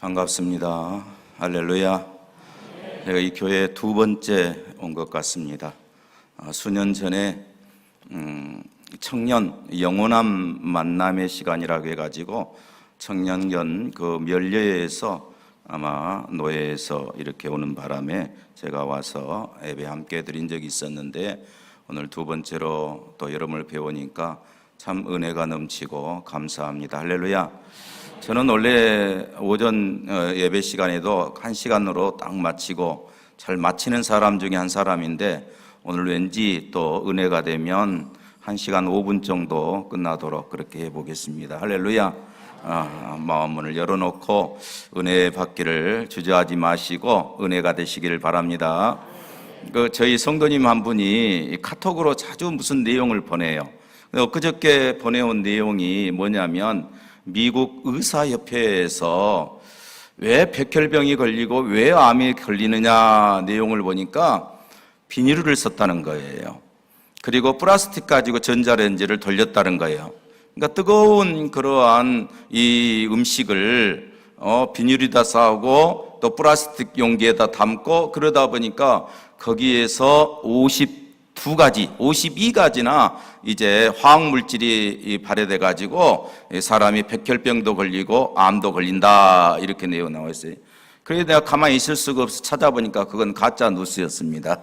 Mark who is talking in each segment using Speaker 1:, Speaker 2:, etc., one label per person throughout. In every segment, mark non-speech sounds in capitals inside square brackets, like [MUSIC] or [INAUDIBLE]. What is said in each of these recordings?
Speaker 1: 반갑습니다. 할렐루야. 제가 이 교회에 두 번째 온 것 같습니다. 아, 수년 전에 음, 청년 영원한 만남의 시간이라고 해가지고 청년견 그 멸려에서 아마 노예에서 이렇게 오는 바람에 제가 와서 예배 함께 드린 적이 있었는데 오늘 두 번째로 또 여러분을 배우니까 참 은혜가 넘치고 감사합니다. 할렐루야. 저는 원래 오전 어, 예배 시간에도 한 시간으로 딱 마치고 잘 마치는 사람 중에 한 사람인데 오늘 왠지 또 은혜가 되면 한 시간 5분 정도 끝나도록 그렇게 해보겠습니다. 할렐루야. 아, 마음 문을 열어놓고 은혜 받기를 주저하지 마시고 은혜가 되시기를 바랍니다. 그 저희 성도님 한 분이 카톡으로 자주 무슨 내용을 보내요. 엊그저께 보내온 내용이 뭐냐면 미국 의사협회에서 왜 백혈병이 걸리고 왜 암이 걸리느냐 내용을 보니까 비닐을 썼다는 거예요. 그리고 플라스틱 가지고 전자레인지를 돌렸다는 거예요. 그러니까 뜨거운 그러한 이 음식을 어, 비닐에다 싸고 또 플라스틱 용기에다 담고 그러다 보니까 거기에서 52가지, 52가지나 이제 화학 물질이 발해돼 가지고 사람이 백혈병도 걸리고 암도 걸린다 이렇게 내용 나와 있어요. 그래서 내가 가만히 있을 수가 없어 찾아보니까 그건 가짜 뉴스였습니다.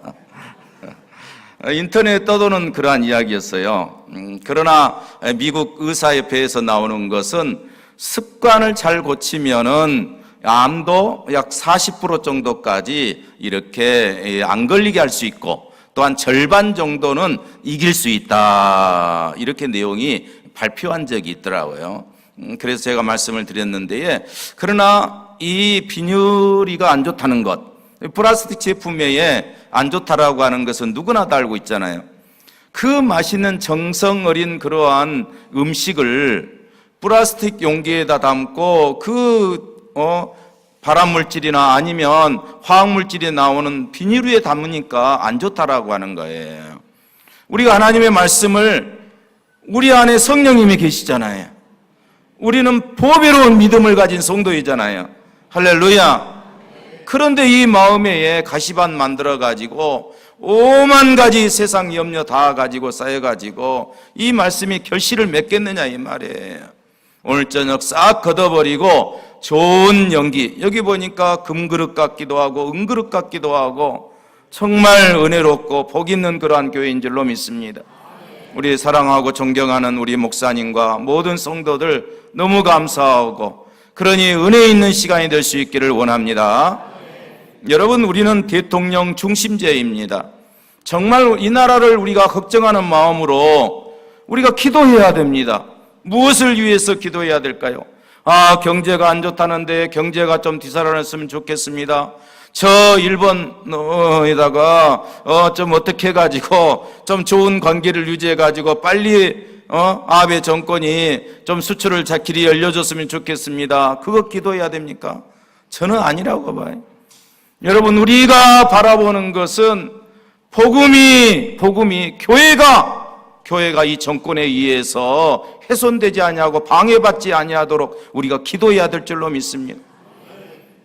Speaker 1: [LAUGHS] 인터넷에 떠도는 그러한 이야기였어요. 음, 그러나 미국 의사협회에서 나오는 것은 습관을 잘 고치면은 암도 약 40% 정도까지 이렇게 안 걸리게 할 수 있고 또한 절반 정도는 이길 수 있다. 이렇게 내용이 발표한 적이 있더라고요. 음, 그래서 제가 말씀을 드렸는데, 그러나 이 비닐이가 안 좋다는 것, 플라스틱 제품에 안 좋다라고 하는 것은 누구나 다 알고 있잖아요. 그 맛있는 정성 어린 그러한 음식을 플라스틱 용기에다 담고 그, 어, 발암 물질이나 아니면 화학 물질이 나오는 비닐 위에 담으니까 안 좋다라고 하는 거예요. 우리가 하나님의 말씀을 우리 안에 성령님이 계시잖아요. 우리는 보배로운 믿음을 가진 성도이잖아요. 할렐루야. 그런데 이 마음에 가시밭 만들어 가지고 오만 가지 세상 염려 다 가지고 쌓여 가지고 이 말씀이 결실을 맺겠느냐 이 말이에요. 오늘 저녁 싹 걷어버리고 좋은 연기 여기 보니까 금그릇 같기도 하고 은그릇 같기도 하고 정말 은혜롭고 복 있는 그러한 교회인 줄로 믿습니다. 우리 사랑하고 존경하는 우리 목사님과 모든 성도들 너무 감사하고 그러니 은혜 있는 시간이 될 수 있기를 원합니다. 여러분 우리는 대통령 중심제입니다. 정말 이 나라를 우리가 걱정하는 마음으로 우리가 기도해야 됩니다. 무엇을 위해서 기도해야 될까요? 아, 경제가 안 좋다는데 경제가 좀 뒤살아났으면 좋겠습니다. 저 일본에다가 어, 좀 어떻게 해가지고 좀 좋은 관계를 유지해가지고 빨리 어, 아베 정권이 좀 수출을 잘 길이 열려줬으면 좋겠습니다. 그거 기도해야 됩니까? 저는 아니라고 봐요. 여러분 우리가 바라보는 것은 복음이 복음이 교회가 교회가 이 정권에 의해서 훼손되지 아니하고 방해받지 아니하도록 우리가 기도해야 될 줄로 믿습니다.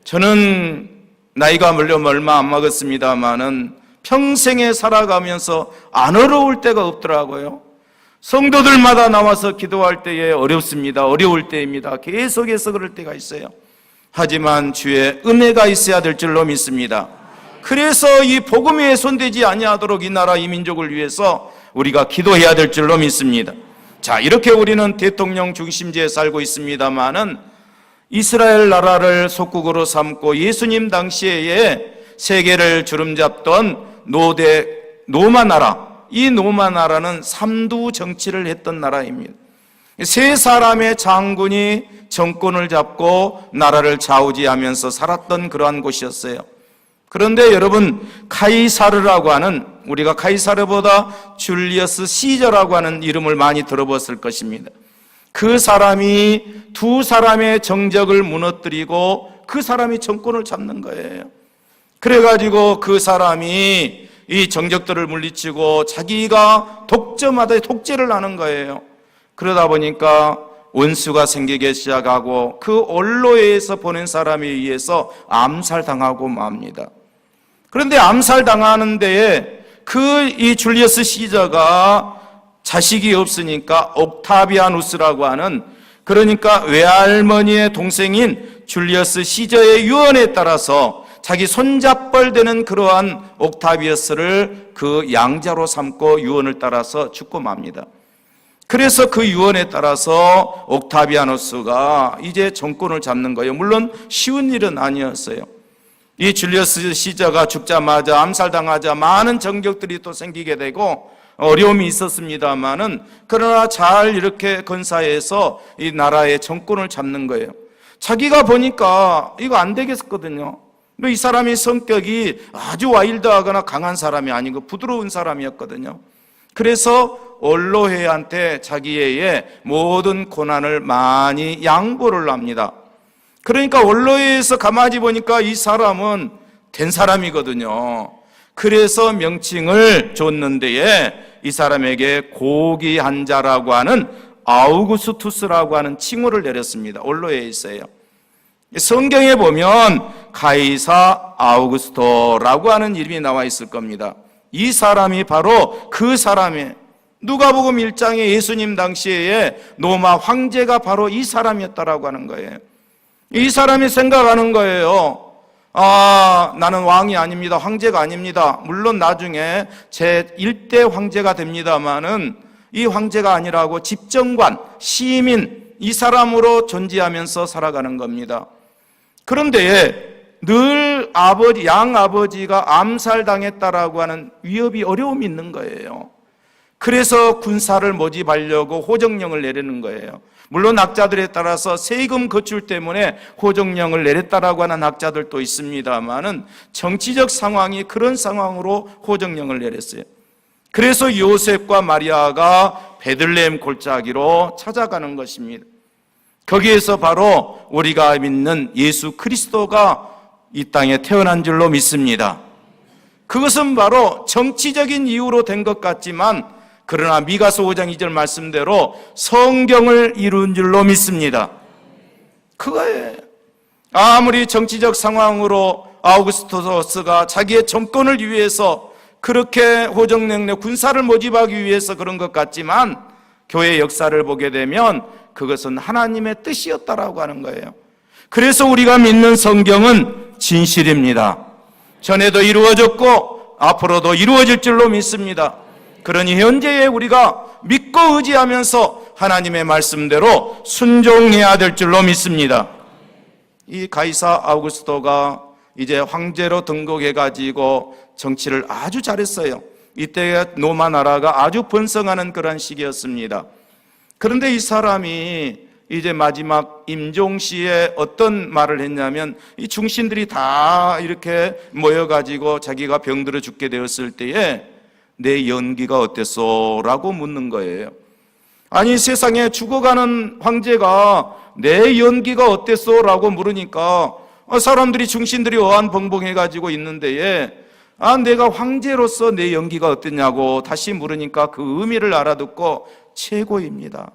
Speaker 1: 저는 나이가 물론 얼마 안 먹었습니다만은 평생에 살아가면서 안 어려울 때가 없더라고요. 성도들마다 나와서 기도할 때에 어렵습니다. 어려울 때입니다. 계속해서 그럴 때가 있어요. 하지만 주의 은혜가 있어야 될 줄로 믿습니다. 그래서 이 복음에 훼손되지 아니하도록 이 나라 이 민족을 위해서 우리가 기도해야 될 줄로 믿습니다. 자, 이렇게 우리는 대통령 중심제에 살고 있습니다만은 이스라엘 나라를 속국으로 삼고 예수님 당시에 세계를 주름잡던 노대 노마 나라, 이 노마 나라는 삼두 정치를 했던 나라입니다. 세 사람의 장군이 정권을 잡고 나라를 좌우지하면서 살았던 그러한 곳이었어요. 그런데 여러분 카이사르라고 하는 우리가 카이사르보다 줄리어스 시저라고 하는 이름을 많이 들어봤을 것입니다. 그 사람이 두 사람의 정적을 무너뜨리고 그 사람이 정권을 잡는 거예요. 그래가지고 그 사람이 이 정적들을 물리치고 자기가 독점하다 독재를 하는 거예요. 그러다 보니까 원수가 생기기 시작하고 그 언로에서 보낸 사람에 의해서 암살당하고 맙니다. 그런데 암살당하는 데에 그 이 줄리어스 시저가 자식이 없으니까 옥타비아누스라고 하는 그러니까 외할머니의 동생인 줄리어스 시저의 유언에 따라서 자기 손잡벌 되는 그러한 옥타비어스를 그 양자로 삼고 유언을 따라서 죽고 맙니다. 그래서 그 유언에 따라서 옥타비아누스가 이제 정권을 잡는 거예요. 물론 쉬운 일은 아니었어요. 이 줄리어스 시저가 죽자마자 암살당하자 많은 정적들이 또 생기게 되고 어려움이 있었습니다만은 그러나 잘 이렇게 건사해서 이 나라의 정권을 잡는 거예요. 자기가 보니까 이거 안 되겠거든요. 이 사람이 성격이 아주 와일드하거나 강한 사람이 아니고 부드러운 사람이었거든요. 그래서 올로헤한테 자기의 모든 고난을 많이 양보를 합니다. 그러니까 원로에서 가만히 보니까 이 사람은 된 사람이거든요. 그래서 명칭을 줬는데에 이 사람에게 고기 한자라고 하는 아우구스투스라고 하는 칭호를 내렸습니다. 원로에 있어요. 성경에 보면 가이사 아우구스토라고 하는 이름이 나와 있을 겁니다. 이 사람이 바로 그 사람의 누가복음 1장에 예수님 당시에 로마 황제가 바로 이 사람이었다라고 하는 거예요. 이 사람이 생각하는 거예요. 아, 나는 왕이 아닙니다. 황제가 아닙니다. 물론 나중에 제 1대 황제가 됩니다만은 이 황제가 아니라고 집정관, 시민, 이 사람으로 존재하면서 살아가는 겁니다. 그런데 늘 아버지, 양 아버지가 암살당했다라고 하는 위협이 어려움이 있는 거예요. 그래서 군사를 모집하려고 호정령을 내리는 거예요. 물론 학자들에 따라서 세금 거출 때문에 호정령을 내렸다라고 하는 학자들도 있습니다만은 정치적 상황이 그런 상황으로 호정령을 내렸어요. 그래서 요셉과 마리아가 베들레헴 골짜기로 찾아가는 것입니다. 거기에서 바로 우리가 믿는 예수 그리스도가 이 땅에 태어난 줄로 믿습니다. 그것은 바로 정치적인 이유로 된 것 같지만 그러나 미가서 5장 2절 말씀대로 성경을 이룬 줄로 믿습니다. 그거예요. 아무리 정치적 상황으로 아우구스토스가 자기의 정권을 위해서 그렇게 호정령내 군사를 모집하기 위해서 그런 것 같지만 교회 역사를 보게 되면 그것은 하나님의 뜻이었다라고 하는 거예요. 그래서 우리가 믿는 성경은 진실입니다. 전에도 이루어졌고 앞으로도 이루어질 줄로 믿습니다. 그러니 현재에 우리가 믿고 의지하면서 하나님의 말씀대로 순종해야 될 줄로 믿습니다. 이 가이사 아우구스토가 이제 황제로 등극해 가지고 정치를 아주 잘했어요. 이때 로마 나라가 아주 번성하는 그런 시기였습니다. 그런데 이 사람이 이제 마지막 임종 시에 어떤 말을 했냐면 이 중신들이 다 이렇게 모여가지고 자기가 병들어 죽게 되었을 때에 내 연기가 어땠어? 라고 묻는 거예요. 아니 세상에 죽어가는 황제가 내 연기가 어땠어? 라고 물으니까 사람들이 중신들이 어안 벙벙해 가지고 있는데에 아 내가 황제로서 내 연기가 어땠냐고 다시 물으니까 그 의미를 알아듣고 최고입니다.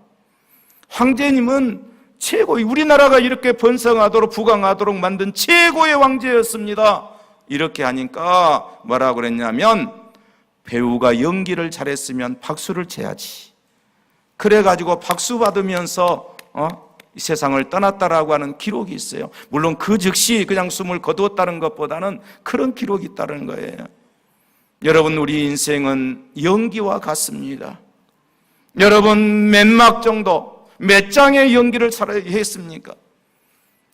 Speaker 1: 황제님은 최고 우리나라가 이렇게 번성하도록 부강하도록 만든 최고의 황제였습니다. 이렇게 하니까 뭐라고 그랬냐면 배우가 연기를 잘했으면 박수를 쳐야지. 그래가지고 박수 받으면서 어? 이 세상을 떠났다라고 하는 기록이 있어요. 물론 그 즉시 그냥 숨을 거두었다는 것보다는 그런 기록이 있다는 거예요. 여러분, 우리 인생은 연기와 같습니다. 여러분, 몇 막 정도, 몇 장의 연기를 했습니까?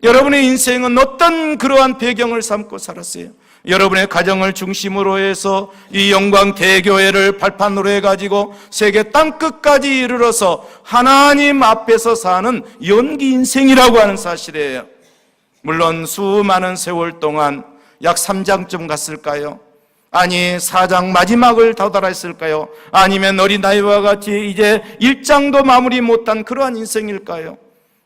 Speaker 1: 여러분의 인생은 어떤 그러한 배경을 삼고 살았어요? 여러분의 가정을 중심으로 해서 이 영광 대교회를 발판으로 해가지고 세계 땅 끝까지 이르러서 하나님 앞에서 사는 연기 인생이라고 하는 사실이에요. 물론 수많은 세월 동안 약 3장쯤 갔을까요? 아니, 4장 마지막을 도달했을까요? 아니면 어린아이와 같이 이제 1장도 마무리 못한 그러한 인생일까요?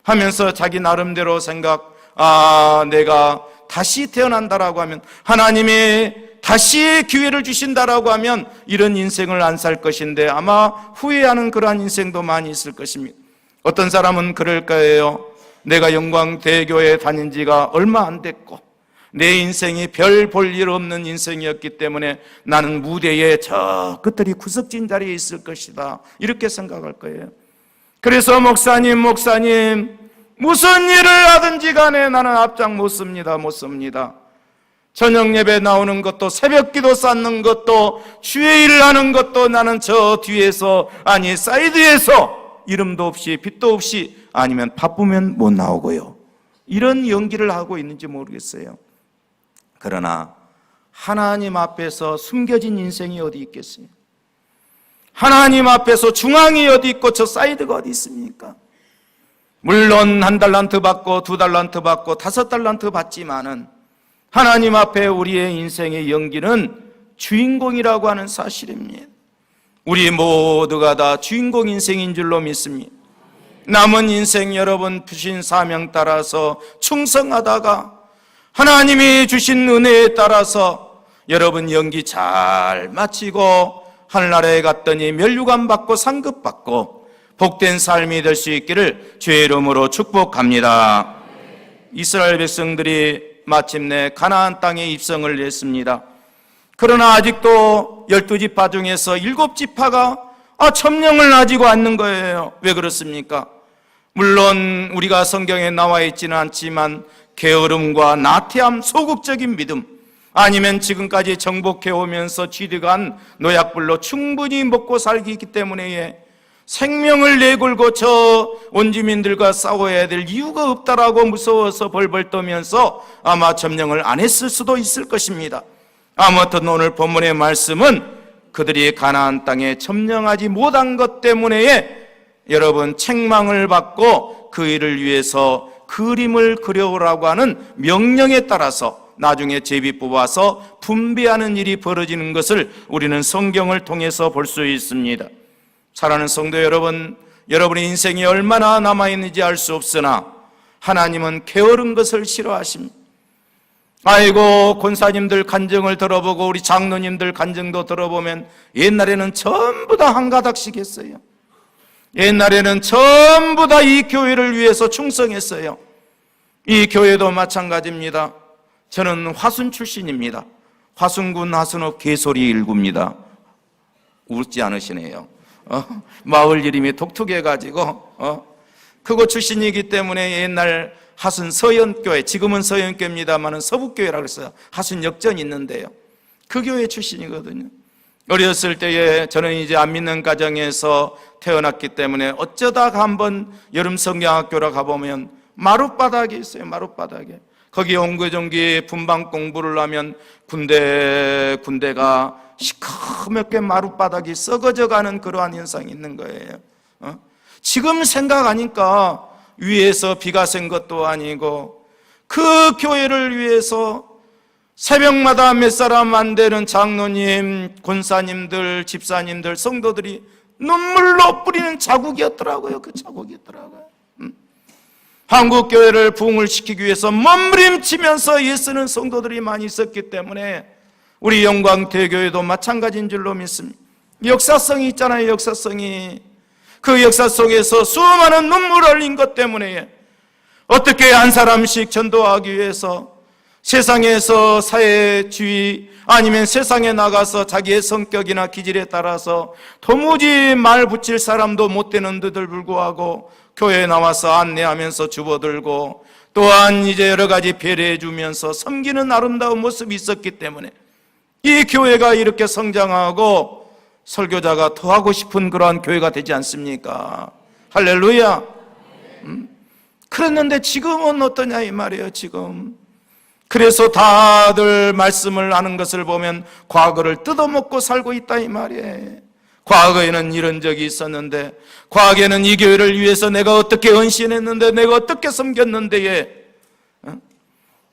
Speaker 1: 하면서 자기 나름대로 생각, 아, 내가 다시 태어난다라고 하면 하나님이 다시 기회를 주신다라고 하면 이런 인생을 안 살 것인데 아마 후회하는 그러한 인생도 많이 있을 것입니다. 어떤 사람은 그럴 거예요. 내가 영광 대교에 다닌 지가 얼마 안 됐고 내 인생이 별 볼 일 없는 인생이었기 때문에 나는 무대에 저 끝들이 구석진 자리에 있을 것이다. 이렇게 생각할 거예요. 그래서 목사님, 목사님, 무슨 일을 하든지 간에 나는 앞장 못 섭니다. 못 섭니다. 저녁 예배 나오는 것도 새벽 기도 쌓는 것도 주의 일을 하는 것도 나는 저 뒤에서 아니 사이드에서 이름도 없이 빛도 없이 아니면 바쁘면 못 나오고요. 이런 연기를 하고 있는지 모르겠어요. 그러나 하나님 앞에서 숨겨진 인생이 어디 있겠어요? 하나님 앞에서 중앙이 어디 있고 저 사이드가 어디 있습니까? 물론 한 달란트 받고 두 달란트 받고 다섯 달란트 받지만은 하나님 앞에 우리의 인생의 연기는 주인공이라고 하는 사실입니다. 우리 모두가 다 주인공 인생인 줄로 믿습니다. 남은 인생 여러분 주신 사명 따라서 충성하다가 하나님이 주신 은혜에 따라서 여러분 연기 잘 마치고 하늘나라에 갔더니 멸류관 받고 상급 받고 복된 삶이 될 수 있기를 주의 이름으로 축복합니다. 이스라엘 백성들이 마침내 가나안 땅에 입성을 했습니다. 그러나 아직도 열두 지파 중에서 일곱 지파가 아 천명을 가지고 않는 거예요. 왜 그렇습니까? 물론 우리가 성경에 나와 있지는 않지만 게으름과 나태함, 소극적인 믿음 아니면 지금까지 정복해 오면서 취득한 노약불로 충분히 먹고 살기 때문에 생명을 내걸고 저 원주민들과 싸워야 될 이유가 없다라고 무서워서 벌벌 떠면서 아마 점령을 안 했을 수도 있을 것입니다. 아무튼 오늘 본문의 말씀은 그들이 가나안 땅에 점령하지 못한 것 때문에 여러분 책망을 받고 그 일을 위해서 그림을 그려오라고 하는 명령에 따라서 나중에 제비 뽑아서 분배하는 일이 벌어지는 것을 우리는 성경을 통해서 볼 수 있습니다. 사랑하는 성도 여러분, 여러분의 인생이 얼마나 남아있는지 알 수 없으나 하나님은 게으른 것을 싫어하십니다. 아이고, 권사님들 간증을 들어보고 우리 장로님들 간증도 들어보면 옛날에는 전부 다 한 가닥씩 했어요. 옛날에는 전부 다 이 교회를 위해서 충성했어요. 이 교회도 마찬가지입니다. 저는 화순 출신입니다. 화순군 화순읍 개소리 일구입니다. 웃지 않으시네요. 어? 마을 이름이 독특해가지고 어? 그곳 출신이기 때문에 옛날 하순 서연교회 지금은 서연교회입니다만은 서북교회라고 했어요. 하순 역전이 있는데요. 그 교회 출신이거든요. 어렸을 때에 저는 이제 안 믿는 가정에서 태어났기 때문에 어쩌다가 한번 여름 성경학교로 가보면 마룻바닥이 있어요. 마룻바닥에. 거기 옹교정기 분방 공부를 하면 군대 군대가 시커멓게 마룻바닥이 썩어져 가는 그러한 현상이 있는 거예요. 어? 지금 생각하니까 위에서 비가 센 것도 아니고 그 교회를 위해서 새벽마다 몇 사람 안 되는 장로님, 권사님들, 집사님들, 성도들이 눈물로 뿌리는 자국이었더라고요. 그 자국이었더라고요. 음. 한국 교회를 부흥을 시키기 위해서 몸부림치면서 예쓰는 성도들이 많이 있었기 때문에 우리 영광 대교회도 마찬가지인 줄로 믿습니다. 역사성이 있잖아요. 역사성이 그 역사 속에서 수많은 눈물 흘린 것 때문에 어떻게 한 사람씩 전도하기 위해서 세상에서 사회주의 아니면 세상에 나가서 자기의 성격이나 기질에 따라서 도무지 말 붙일 사람도 못 되는 데들 불구하고 교회에 나와서 안내하면서 주워들고 또한 이제 여러 가지 배려해 주면서 섬기는 아름다운 모습이 있었기 때문에 이 교회가 이렇게 성장하고 설교자가 더 하고 싶은 그러한 교회가 되지 않습니까? 할렐루야. 음? 그랬는데 지금은 어떠냐 이 말이에요, 지금. 그래서 다들 말씀을 하는 것을 보면 과거를 뜯어먹고 살고 있다 이 말이에요. 과거에는 이런 적이 있었는데, 과거에는 이 교회를 위해서 내가 어떻게 헌신했는데, 내가 어떻게 섬겼는데, 예. 어?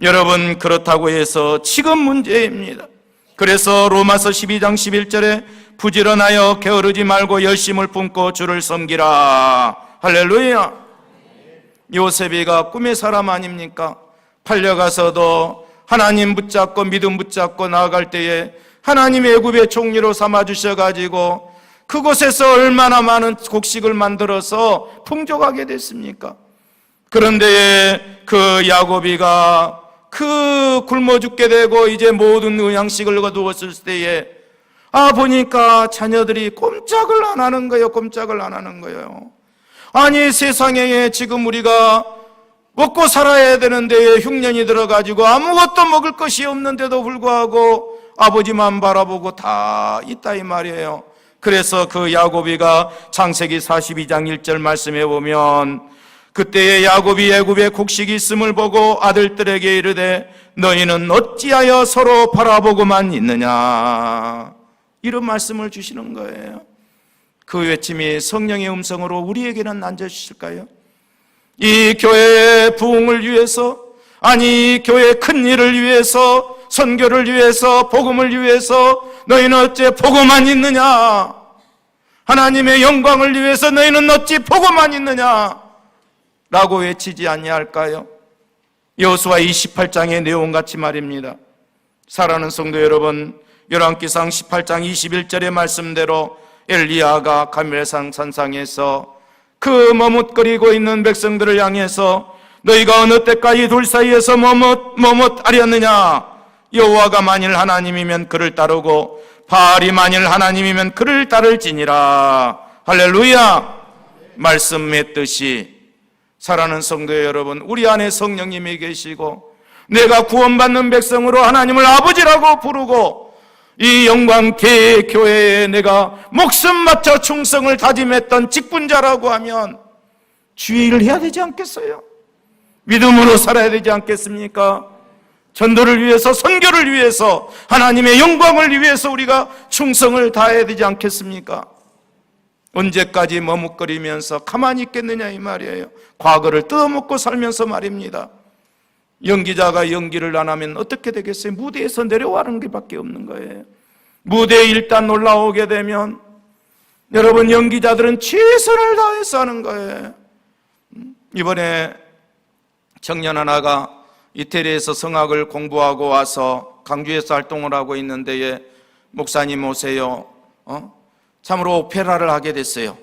Speaker 1: 여러분, 그렇다고 해서 지금 문제입니다. 그래서 로마서 12장 11절에 부지런하여 게으르지 말고 열심을 품고 주를 섬기라. 할렐루야. 요셉이가 꿈의 사람 아닙니까? 팔려가서도 하나님 붙잡고 믿음 붙잡고 나아갈 때에 하나님 애굽의 총리로 삼아 주셔 가지고 그곳에서 얼마나 많은 곡식을 만들어서 풍족하게 됐습니까? 그런데 그 야곱이가 그 굶어 죽게 되고 이제 모든 의향식을 거두었을 때에 아 보니까 자녀들이 꼼짝을 안 하는 거예요. 꼼짝을 안 하는 거예요. 아니 세상에 지금 우리가 먹고 살아야 되는데 흉년이 들어가지고 아무것도 먹을 것이 없는데도 불구하고 아버지만 바라보고 다 있다 이 말이에요. 그래서 그 야곱이가 창세기 42장 1절 말씀해 보면 그때에 야곱이 애굽에 곡식이 있음을 보고 아들들에게 이르되 너희는 어찌하여 서로 바라보고만 있느냐 이런 말씀을 주시는 거예요. 그 외침이 성령의 음성으로 우리에게는 앉아 주실까요? 이 교회의 부흥을 위해서 아니 이 교회의 큰 일을 위해서 선교를 위해서 복음을 위해서 너희는 어째 보고만 있느냐? 하나님의 영광을 위해서 너희는 어찌 보고만 있느냐? 라고 외치지 아니할까요? 여호수아 28장의 내용 같이 말입니다. 사랑하는 성도 여러분, 열왕기상 18장 21절의 말씀대로 엘리야가 가멜산 산상에서 그 머뭇거리고 있는 백성들을 향해서 너희가 어느 때까지 둘 사이에서 머뭇 머뭇하렸느냐 여호와가 만일 하나님이면 그를 따르고 바알이 만일 하나님이면 그를 따를지니라 할렐루야 말씀 맺듯이 사랑하는 성도 여러분 우리 안에 성령님이 계시고 내가 구원받는 백성으로 하나님을 아버지라고 부르고 이 영광 대교회에 내가 목숨 맞춰 충성을 다짐했던 직분자라고 하면 주의를 해야 되지 않겠어요? 믿음으로 살아야 되지 않겠습니까? 전도를 위해서 선교를 위해서 하나님의 영광을 위해서 우리가 충성을 다해야 되지 않겠습니까? 언제까지 머뭇거리면서 가만히 있겠느냐 이 말이에요. 과거를 뜯어먹고 살면서 말입니다. 연기자가 연기를 안 하면 어떻게 되겠어요? 무대에서 내려와는 게밖에 없는 거예요. 무대에 일단 올라오게 되면 여러분 연기자들은 최선을 다해서 하는 거예요. 이번에 청년 하나가 이태리에서 성악을 공부하고 와서 강주에서 활동을 하고 있는데 목사님 오세요. 어? 참으로 오페라를 하게 됐어요.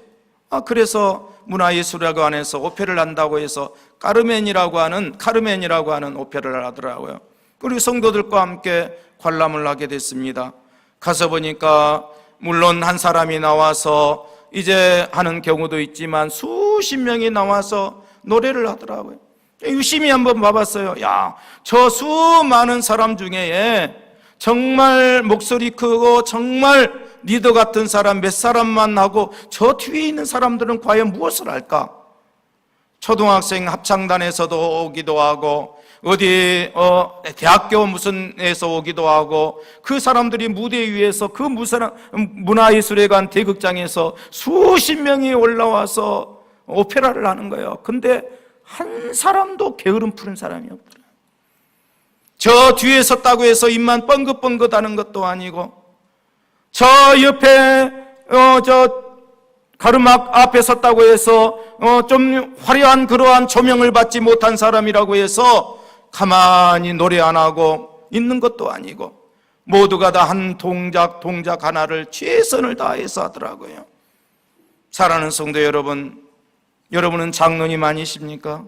Speaker 1: 아, 그래서 문화예술학원에서 오페라를 한다고 해서 까르멘이라고 하는 카르멘이라고 하는 오페라를 하더라고요. 그리고 성도들과 함께 관람을 하게 됐습니다. 가서 보니까 물론 한 사람이 나와서 이제 하는 경우도 있지만 수십 명이 나와서 노래를 하더라고요. 유심히 한번 봐봤어요. 야, 저 수많은 사람 중에 정말 목소리 크고 정말 리더 같은 사람 몇 사람만 하고 저 뒤에 있는 사람들은 과연 무엇을 할까? 초등학생 합창단에서도 오기도 하고 어디 어 대학교 무슨에서 오기도 하고 그 사람들이 무대 위에서 그 무슨 문화예술회관 대극장에서 수십 명이 올라와서 오페라를 하는 거예요. 근데 한 사람도 게으름 푸는 사람이 없더라. 저 뒤에 섰다고 해서 입만 뻥긋뻥긋하는 것도 아니고 저 옆에 어 저 가르막 앞에 섰다고 해서 어 좀 화려한 그러한 조명을 받지 못한 사람이라고 해서 가만히 노래 안 하고 있는 것도 아니고 모두가 다 한 동작 동작 하나를 최선을 다해서 하더라고요. 사랑하는 성도 여러분, 여러분은 장로님 아니십니까?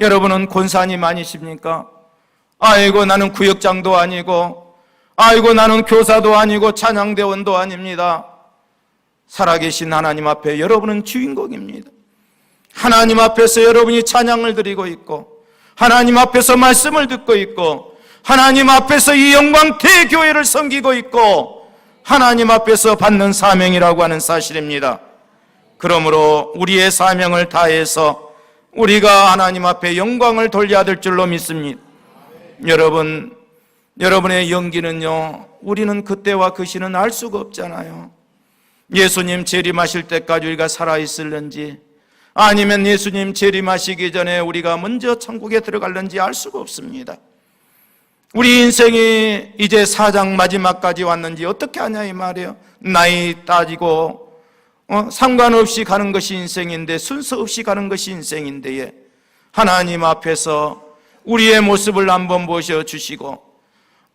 Speaker 1: 여러분은 권사님 아니십니까? 아이고 나는 구역장도 아니고 아이고 나는 교사도 아니고 찬양대원도 아닙니다. 살아계신 하나님 앞에 여러분은 주인공입니다. 하나님 앞에서 여러분이 찬양을 드리고 있고 하나님 앞에서 말씀을 듣고 있고 하나님 앞에서 이 영광 대교회를 섬기고 있고 하나님 앞에서 받는 사명이라고 하는 사실입니다. 그러므로 우리의 사명을 다해서 우리가 하나님 앞에 영광을 돌려야 될 줄로 믿습니다. 여러분, 여러분의 연기는요, 우리는 그때와 그 시는 알 수가 없잖아요. 예수님 재림하실 때까지 우리가 살아있을는지, 아니면 예수님 재림하시기 전에 우리가 먼저 천국에 들어갈는지 알 수가 없습니다. 우리 인생이 이제 사장 마지막까지 왔는지 어떻게 하냐 이 말이에요. 나이 따지고 어, 상관없이 가는 것이 인생인데 순서 없이 가는 것이 인생인데 하나님 앞에서 우리의 모습을 한번 보셔 주시고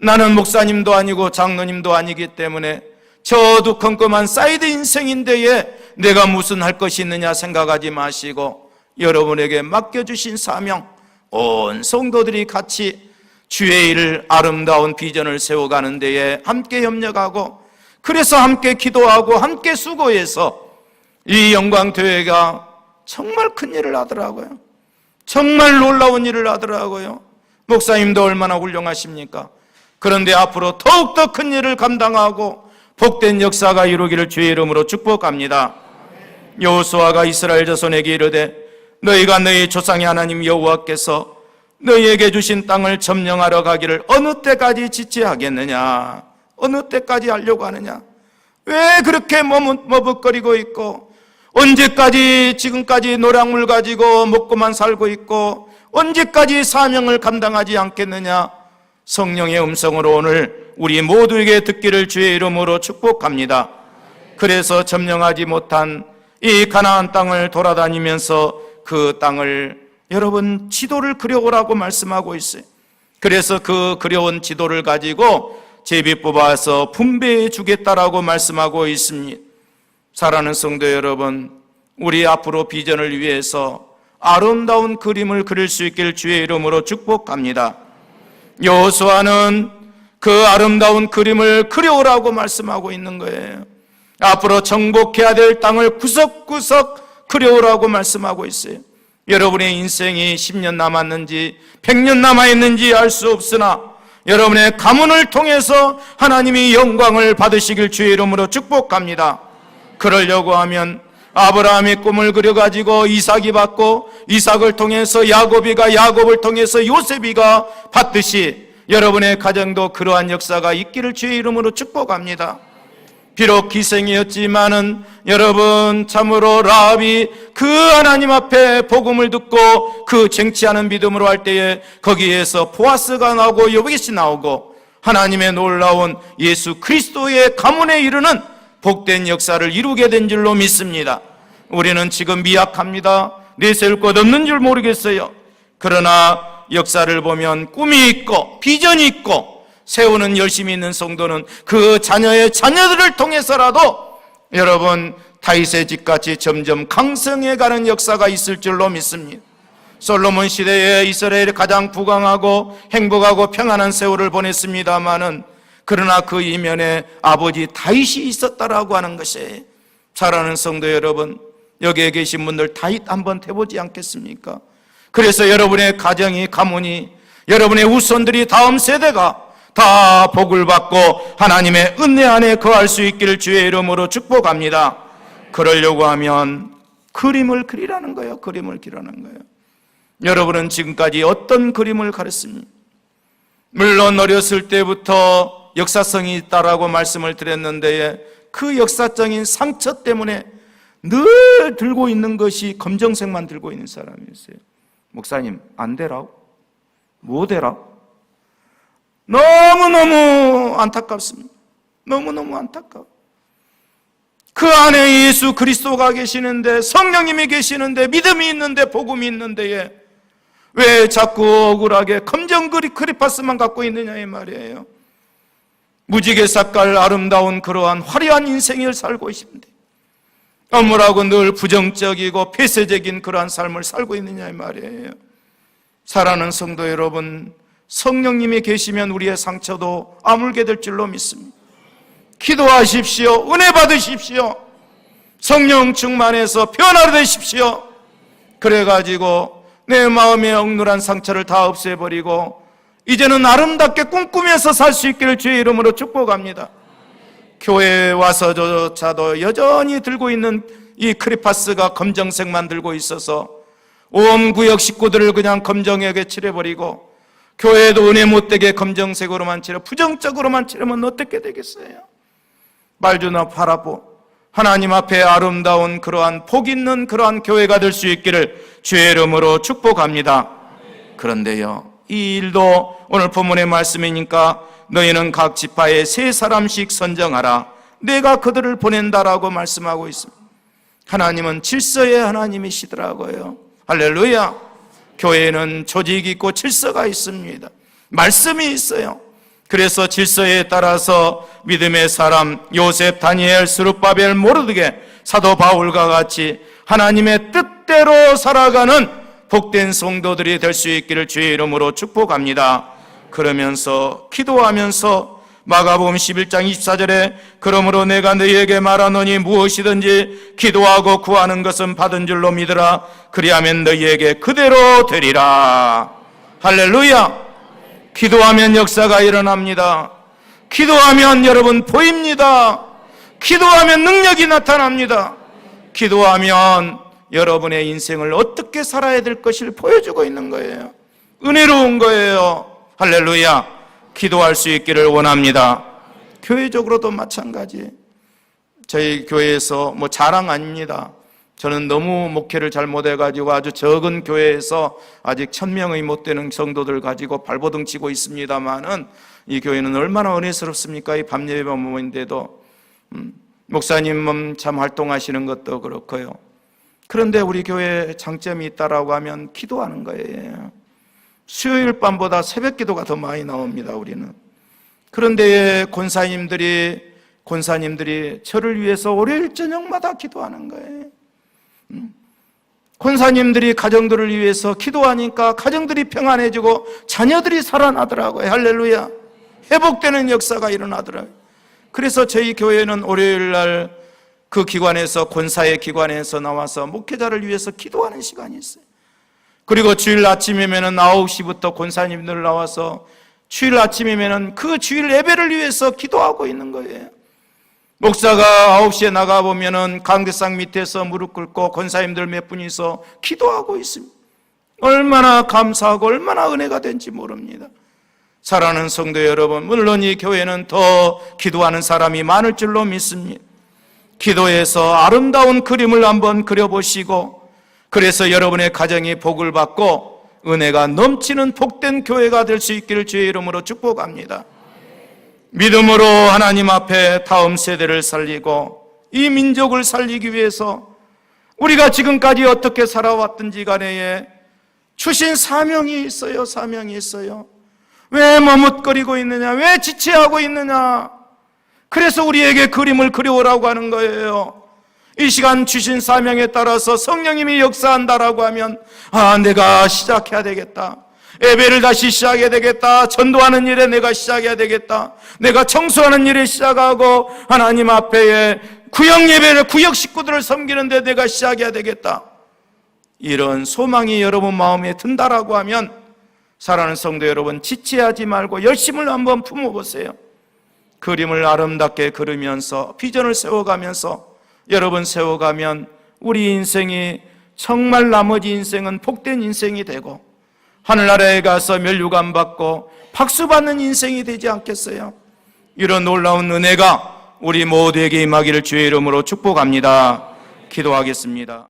Speaker 1: 나는 목사님도 아니고 장로님도 아니기 때문에 저 두컴컴한 사이드 인생인데에 내가 무슨 할 것이 있느냐 생각하지 마시고 여러분에게 맡겨주신 사명 온 성도들이 같이 주의 일을 아름다운 비전을 세워가는 데에 함께 협력하고 그래서 함께 기도하고 함께 수고해서 이 영광교회가 정말 큰 일을 하더라고요. 정말 놀라운 일을 하더라고요. 목사님도 얼마나 훌륭하십니까? 그런데 앞으로 더욱더 큰 일을 감당하고 복된 역사가 이루기를 주의 이름으로 축복합니다. 여호수아가 이스라엘 자손에게 이르되 너희가 너희 조상의 하나님 여호와께서 너희에게 주신 땅을 점령하러 가기를 어느 때까지 지체하겠느냐? 어느 때까지 하려고 하느냐? 왜 그렇게 머뭇- 머뭇거리고 있고 언제까지 지금까지 노량물 가지고 먹고만 살고 있고 언제까지 사명을 감당하지 않겠느냐? 성령의 음성으로 오늘 우리 모두에게 듣기를 주의 이름으로 축복합니다. 그래서 점령하지 못한 이 가나안 땅을 돌아다니면서 그 땅을 여러분 지도를 그려오라고 말씀하고 있어요. 그래서 그 그려온 지도를 가지고 제비 뽑아서 분배해 주겠다라고 말씀하고 있습니다. 사랑하는 성도 여러분, 우리 앞으로 비전을 위해서 아름다운 그림을 그릴 수 있길 주의 이름으로 축복합니다. 여호수아는 그 아름다운 그림을 그려오라고 말씀하고 있는 거예요. 앞으로 정복해야 될 땅을 구석구석 그려오라고 말씀하고 있어요. 여러분의 인생이 10년 남았는지 100년 남아있는지 알 수 없으나 여러분의 가문을 통해서 하나님이 영광을 받으시길 주의 이름으로 축복합니다. 그러려고 하면 아브라함이 꿈을 그려가지고 이삭이 받고 이삭을 통해서 야곱이가 야곱을 통해서 요셉이가 받듯이 여러분의 가정도 그러한 역사가 있기를 주의 이름으로 축복합니다. 비록 기생이었지만은 여러분 참으로 라합이 그 하나님 앞에 복음을 듣고 그 쟁취하는 믿음으로 할 때에 거기에서 보아스가 나오고 여백이 나오고 하나님의 놀라운 예수 그리스도의 가문에 이르는 복된 역사를 이루게 된 줄로 믿습니다. 우리는 지금 미약합니다. 내세울 것 없는 줄 모르겠어요. 그러나 역사를 보면 꿈이 있고 비전이 있고 세우는 열심히 있는 성도는 그 자녀의 자녀들을 통해서라도 여러분 다윗의 집같이 점점 강성해 가는 역사가 있을 줄로 믿습니다. 솔로몬 시대에 이스라엘이 가장 부강하고 행복하고 평안한 세월을 보냈습니다마는 그러나 그 이면에 아버지 다윗이 있었다라고 하는 것이 사랑하는 성도 여러분 여기에 계신 분들 다윗 한번 해보지 않겠습니까? 그래서 여러분의 가정이 가문이 여러분의 후손들이 다음 세대가 다 복을 받고 하나님의 은혜 안에 거할 수 있기를 주의 이름으로 축복합니다. 그러려고 하면 그림을 그리라는 거예요. 그림을 그리라는 거예요. 여러분은 지금까지 어떤 그림을 가렸습니까? 물론 어렸을 때부터 역사성이 있다라고 말씀을 드렸는데 그 역사적인 상처 때문에 늘 들고 있는 것이 검정색만 들고 있는 사람이었어요. 목사님, 안 되라고? 뭐 되라고? 너무너무 안타깝습니다. 너무너무 안타까워. 그 안에 예수 그리스도가 계시는데 성령님이 계시는데 믿음이 있는데 복음이 있는데 왜 자꾸 억울하게 검정 그리 크리파스만 갖고 있느냐 이 말이에요. 무지개 색깔 아름다운 그러한 화려한 인생을 살고 있습니다. 억울하고 늘 부정적이고 폐쇄적인 그러한 삶을 살고 있느냐 이 말이에요. 사랑하는 성도 여러분, 성령님이 계시면 우리의 상처도 아물게 될 줄로 믿습니다. 기도하십시오. 은혜 받으십시오. 성령 충만해서 변화를 되십시오. 그래가지고 내 마음의 억눌한 상처를 다 없애버리고 이제는 아름답게 꿈꾸면서 살 수 있기를 주의 이름으로 축복합니다. 교회에 와서조차도 여전히 들고 있는 이 크리파스가 검정색만 들고 있어서 온 구역 식구들을 그냥 검정하게 칠해버리고 교회도 은혜 못되게 검정색으로만 칠해 부정적으로만 칠하면 어떻게 되겠어요? 말주나 바라보 하나님 앞에 아름다운 그러한 복 있는 그러한 교회가 될 수 있기를 주의 이름으로 축복합니다. 그런데요, 이 일도 오늘 본문의 말씀이니까 너희는 각 지파에 세 사람씩 선정하라. 내가 그들을 보낸다라고 말씀하고 있습니다. 하나님은 질서의 하나님이시더라고요. 할렐루야. 교회에는 조직이 있고 질서가 있습니다. 말씀이 있어요. 그래서 질서에 따라서 믿음의 사람 요셉, 다니엘, 스룹바벨, 모르드게 사도 바울과 같이 하나님의 뜻대로 살아가는 복된 성도들이 될 수 있기를 주의 이름으로 축복합니다. 그러면서 기도하면서 마가복음 11장 24절에 그러므로 내가 너희에게 말하노니 무엇이든지 기도하고 구하는 것은 받은 줄로 믿으라. 그리하면 너희에게 그대로 되리라. 할렐루야. 기도하면 역사가 일어납니다. 기도하면 여러분 보입니다. 기도하면 능력이 나타납니다. 기도하면 여러분의 인생을 어떻게 살아야 될 것을 보여주고 있는 거예요 은혜로운 거예요 할렐루야 기도할 수 있기를 원합니다. 교회적으로도 마찬가지. 저희 교회에서 뭐 자랑 아닙니다. 저는 너무 목회를 잘 못해가지고 아주 적은 교회에서 아직 천 명의 못 되는 성도들 가지고 발버둥 치고 있습니다만은 이 교회는 얼마나 은혜스럽습니까? 이 밤예배 모임인데도 음, 목사님 참 활동하시는 것도 그렇고요. 그런데 우리 교회 장점이 있다라고 하면 기도하는 거예요. 수요일 밤보다 새벽 기도가 더 많이 나옵니다, 우리는. 그런데 권사님들이, 권사님들이 저를 위해서 월요일 저녁마다 기도하는 거예요. 음. 권사님들이 가정들을 위해서 기도하니까 가정들이 평안해지고 자녀들이 살아나더라고요. 할렐루야. 회복되는 역사가 일어나더라고요. 그래서 저희 교회는 월요일 날 그 기관에서, 권사의 기관에서 나와서 목회자를 위해서 기도하는 시간이 있어요. 그리고 주일 아침이면은 9시부터 권사님들 나와서 주일 아침이면은 그 주일 예배를 위해서 기도하고 있는 거예요. 목사가 9시에 나가 보면은 강대상 밑에서 무릎 꿇고 권사님들 몇 분이서 기도하고 있습니다. 얼마나 감사하고 얼마나 은혜가 된지 모릅니다. 사랑하는 성도 여러분, 물론 이 교회는 더 기도하는 사람이 많을 줄로 믿습니다. 기도해서 아름다운 그림을 한번 그려보시고 그래서 여러분의 가정이 복을 받고 은혜가 넘치는 복된 교회가 될 수 있기를 주의 이름으로 축복합니다. 믿음으로 하나님 앞에 다음 세대를 살리고 이 민족을 살리기 위해서 우리가 지금까지 어떻게 살아왔든지 간에 주신 사명이 있어요. 사명이 있어요. 왜 머뭇거리고 있느냐? 왜 지체하고 있느냐? 그래서 우리에게 그림을 그려오라고 하는 거예요. 이 시간 주신 사명에 따라서 성령님이 역사한다라고 하면 아 내가 시작해야 되겠다. 예배를 다시 시작해야 되겠다. 전도하는 일에 내가 시작해야 되겠다. 내가 청소하는 일에 시작하고 하나님 앞에 구역 예배를 구역 식구들을 섬기는데 내가 시작해야 되겠다. 이런 소망이 여러분 마음에 든다라고 하면 사랑하는 성도 여러분 지체하지 말고 열심을 한번 품어보세요. 그림을 아름답게 그리면서 비전을 세워가면서 여러분 세워가면 우리 인생이 정말 나머지 인생은 복된 인생이 되고 하늘나라에 가서 멸류관 받고 박수 받는 인생이 되지 않겠어요? 이런 놀라운 은혜가 우리 모두에게 임하기를 주의 이름으로 축복합니다. 기도하겠습니다.